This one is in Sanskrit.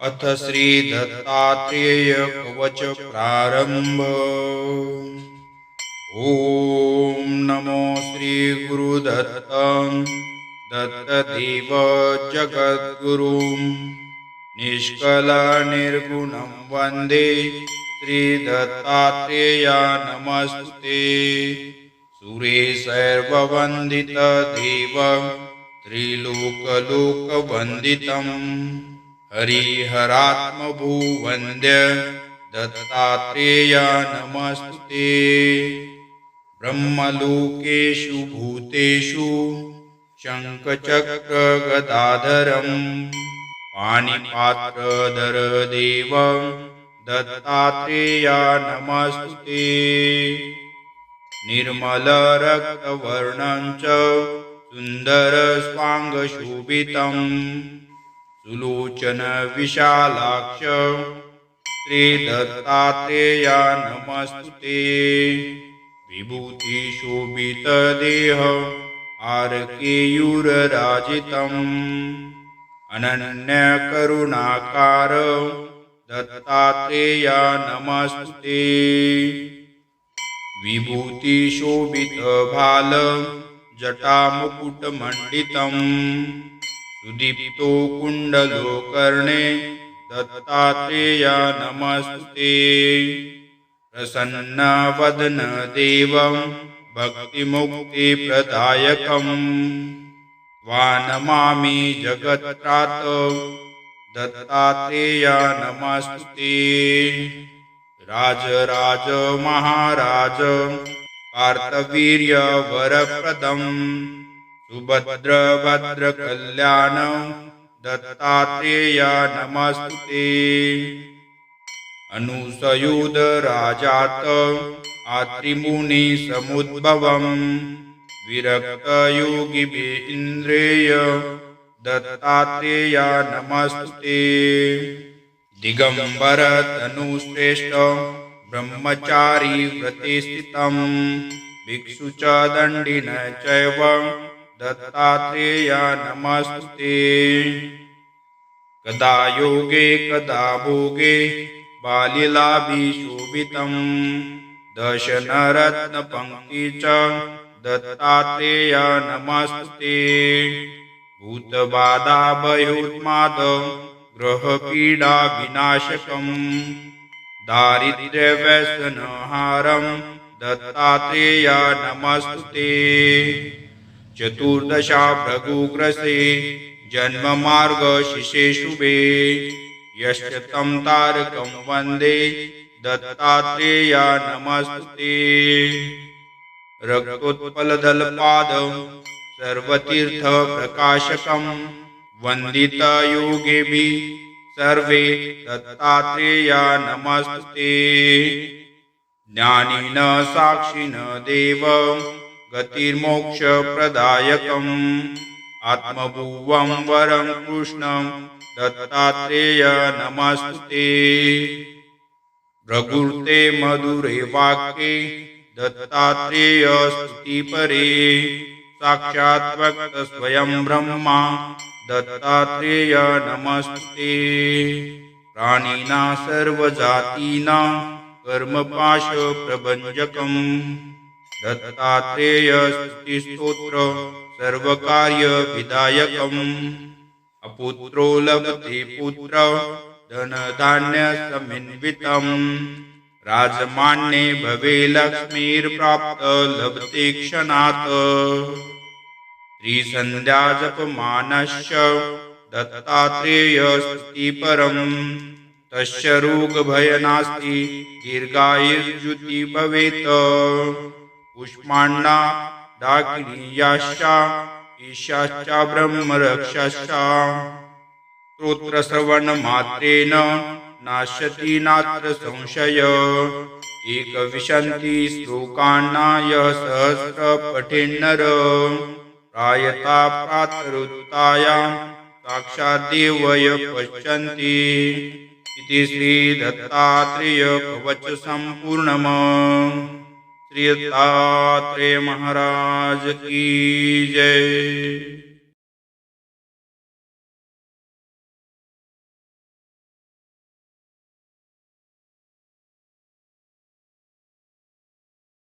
अथ श्रीदत्तात्रेयकवच प्रारम्भ। ॐ नमो श्रीगुरुदत्त दत्तदेव जगद्गुरुं। निष्कलनिर्गुणं वन्दे श्रीदत्तात्रेया नमस्ते सुरेशैर्वन्दितदेव त्रिलोकलोकवन्दितम् हरिहरात्मभुवन्द्य दत्तात्रेया नमस्ते ब्रह्मलोकेषु भूतेषु शङ्खचक्रगदाधरं पाणिपात्रधरदेव दत्तात्रेया नमस्ते निर्मलरक्तवर्णं च सुन्दरस्वाङ्गशोभितम् सुलोचनविशालाक्ष श्रीदत्तात्रेया नमस्ते विभूतिशोभितदेह आर्केयुरराजितम्। अनन्यकरुणाकार दत्तात्रेया नमस्ते विभूतिशोभितभाल जटामुकुटमण्डितम् सुदीप्तो कुण्डलो कर्णे दत्तात्रेया नमस्ते प्रसन्नवदनदेवं भक्तिमुक्तिप्रदायकम्। वानमामि जगत्त्रात दत्तात्रेया नमस्ते राजराज महाराज कार्तवीर्यवरप्रदम् सुभद्रभद्रकल्याण दत्तात्रेया नमस्ते अनुसयुधराजात आत्रिमुनिसमुद्भवम् विरक्तयोगिभि इन्द्रेय दत्तात्रेया नमस्ते दिगम्बरतनुश्रेष्ठ ब्रह्मचारी स्थितम्। भिक्षु च दण्डिन चैव दत्तात्रेया नमस्ते कदा योगे, कदा भोगे बालिलाभिशोभितम् दशनरत्नपङ्क्ति च दत्तात्रेया नमस्ते भूतबाधाभयोन्माद ग्रहपीडाविनाशकम्। दारिद्र्यव्यसनहारं दत्तात्रेया नमस्ते चतुर्दशा भृगुग्रसे जन्ममार्गशिषे शुभे यश्च तं तारकं वन्दे दत्तात्रेया नमस्ते रक्तोत्पलदलपाद सर्वतीर्थप्रकाशकं वन्दितयोगेभिः सर्वे दत्तात्रेया नमस्ते ज्ञानिन साक्षिण देव गतिर्मोक्ष प्रदायक आत्मभुवम वरम कृष्णम दत्तात्रेय नमस्ते भ्रगुर्ते मधुरे वाक्ये दत्तात्रेय स्तुति परे। साक्षात् स्वयं ब्रह्मा दत्तात्रेय नमस्ते प्राणिना सर्वजातीना कर्मपाश प्रभञ्जकम् दत्तात्रेय स्तोत्र सर्वकार्य अपुत्रो लभते पुत्र धन धान्य समिन्वितम राजमान्ये भवे लक्ष्मीर्प्राप्त लभते क्षणात्। त्रिसन्ध्या जपमानश्च दत्तात्रेय स्थितिपरम् तस्य रोगभय नास्ति दीर्घायुर्युति भवेत् पुष्माण्डा डाकिनीयाश्च ईशाश्च ब्रह्मरक्षश्च स्तोत्रश्रवणमात्रेण नाशति नात्र संशय। एकविशन्ति श्लोकान्नाय सहस्र पठेन्नर प्रायता प्रातरुत्तायां साक्षादेवय पश्यन्ति। इति श्रीदत्तात्रेयकवच सम्पूर्णम् श्री महाराज की जय।